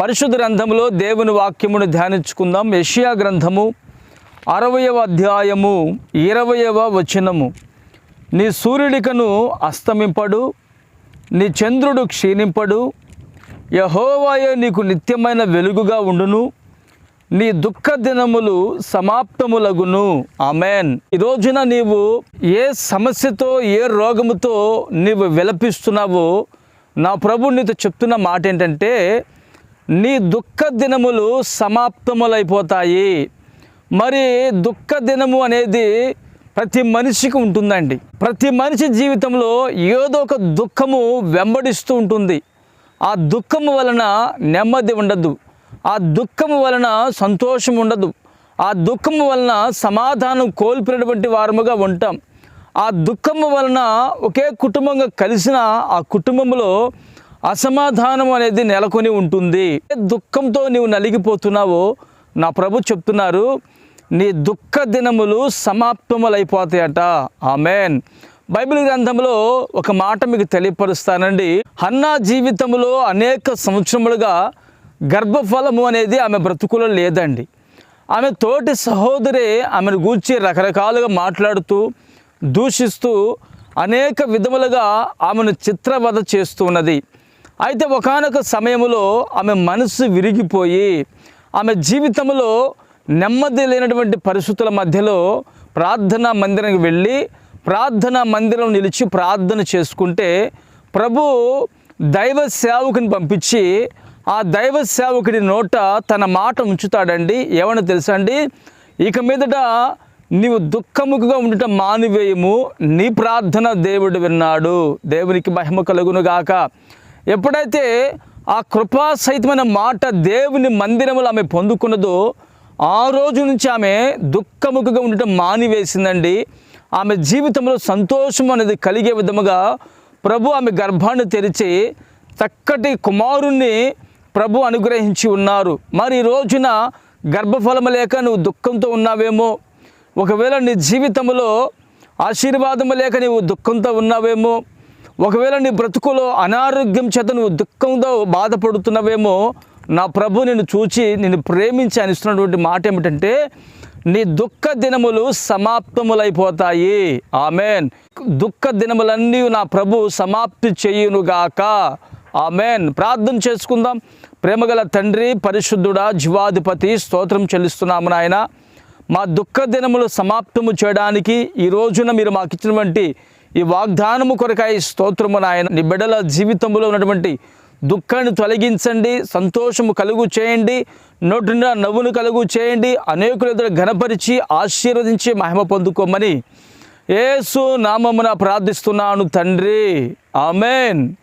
పరిశుద్ధ గ్రంథములో దేవుని వాక్యమును ధ్యానించుకుందాం. యషియా గ్రంథము అరవయవ అధ్యాయము ఇరవయవ వచనము. నీ సూర్యుడికను అస్తమింపడు నీ చంద్రుడు క్షీణింపడు యహోవాయే నీకు నిత్యమైన వెలుగుగా ఉండును నీ దుఃఖ దినములు సమాప్తములగును. ఆమెన్. ఈ రోజున నీవు ఏ సమస్యతో ఏ రోగముతో నీవు విలపిస్తున్నావో నా ప్రభు నీతో చెప్తున్న మాట ఏంటంటే నీ దుఃఖ దినములు సమాప్తములైపోతాయి. మరి దుఃఖ దినము అనేది ప్రతి మనిషికి ఉంటుందండి. ప్రతి మనిషి జీవితంలో ఏదో ఒక దుఃఖము వెంబడిస్తూ ఉంటుంది. ఆ దుఃఖము వలన నెమ్మది ఉండదు. ఆ దుఃఖము వలన సంతోషం ఉండదు. ఆ దుఃఖము వలన సమాధానం కోల్పోయినటువంటి వారముగా ఉంటాం. ఆ దుఃఖము వలన ఒకే కుటుంబంగా కలిసిన ఆ కుటుంబంలో అసమాధానం అనేది నెలకొని ఉంటుంది. ఏ దుఃఖంతో నీవు నలిగిపోతున్నావో నా ప్రభు చెప్తున్నారు. నీ దుఃఖ దినములు సమాప్తములైపోతాయట. ఆమెన్. బైబిల్ గ్రంథంలో ఒక మాట మీకు తెలియపరుస్తానండి. హన్నా జీవితంలో అనేక సంవత్సరములుగా గర్భఫలము అనేది ఆమె బ్రతుకులో లేదండి. ఆమె తోటి సహోదరి ఆమెను గూర్చి రకరకాలుగా మాట్లాడుతూ దూషిస్తూ అనేక విధములుగా ఆమెను చిత్రవధ చేస్తూ ఉన్నది. అయితే ఒకానొక సమయంలో ఆమె మనసు విరిగిపోయి ఆమె జీవితంలో నెమ్మది లేనటువంటి పరిస్థితుల మధ్యలో ప్రార్థనా మందిరానికి వెళ్ళి ప్రార్థనా మందిరం నిలిచి ప్రార్థన చేసుకుంటే ప్రభు దైవ సేవకుని పంపించి ఆ దైవ సేవకుడి నోట తన మాట ఉంచుతాడండి. ఏమని తెలుసా అండి? ఇక మీదట నీవు దుఃఖముఖగా ఉండటం మానివేయము నీ ప్రార్థన దేవుడు విన్నాడు. దేవునికి మహిమ కలుగునుగాక. ఎప్పుడైతే ఆ కృపా సహితమైన మాట దేవుని మందిరములో ఆమె పొందుకున్నదో ఆ రోజు నుంచి ఆమె దుఃఖముఖగా ఉండటం మానివేసిందండి. ఆమె జీవితంలో సంతోషం అనేది కలిగే విధముగా ప్రభు ఆమె గర్భాన్ని తెరిచి చక్కటి కుమారుణ్ణి ప్రభు అనుగ్రహించి ఉన్నారు. మరి ఈ రోజున గర్భఫలము లేక నువ్వు దుఃఖంతో ఉన్నావేమో ఒకవేళ నీ జీవితంలో ఆశీర్వాదము లేక నీవు దుఃఖంతో ఉన్నావేమో ఒకవేళ నీ బ్రతుకులో అనారోగ్యం చేత నువ్వు దుఃఖంతో బాధపడుతున్నవేమో నా ప్రభు నిన్ను చూచి నిన్ను ప్రేమించి అనిస్తున్నటువంటి మాట ఏమిటంటే నీ దుఃఖ దినములు సమాప్తములైపోతాయి. ఆమెన్. దుఃఖ దినములన్నీ నా ప్రభు సమాప్తి చేయునుగాక. ఆమెన్. ప్రార్థన చేసుకుందాం. ప్రేమగల తండ్రి పరిశుద్ధుడా జీవాధిపతి స్తోత్రం చెల్లిస్తున్నాము నాయన. మా దుఃఖ దినములు సమాప్తము చేయడానికి ఈ రోజున మీరు మాకు ఇచ్చినటువంటి ఈ వాగ్దానము కొరకాయ స్తోత్రము నాయన. నీ బిడ్డల జీవితంలో ఉన్నటువంటి దుఃఖాన్ని తొలగించండి సంతోషము కలుగు చేయండి నోటి నవ్వును కలుగు చేయండి అనేకుల ఎదుట ఘనపరిచి ఆశీర్వదించి మహిమ పొందుకోమని. ఏసు నామమున ప్రార్థిస్తున్నాను తండ్రి. ఆమెన్.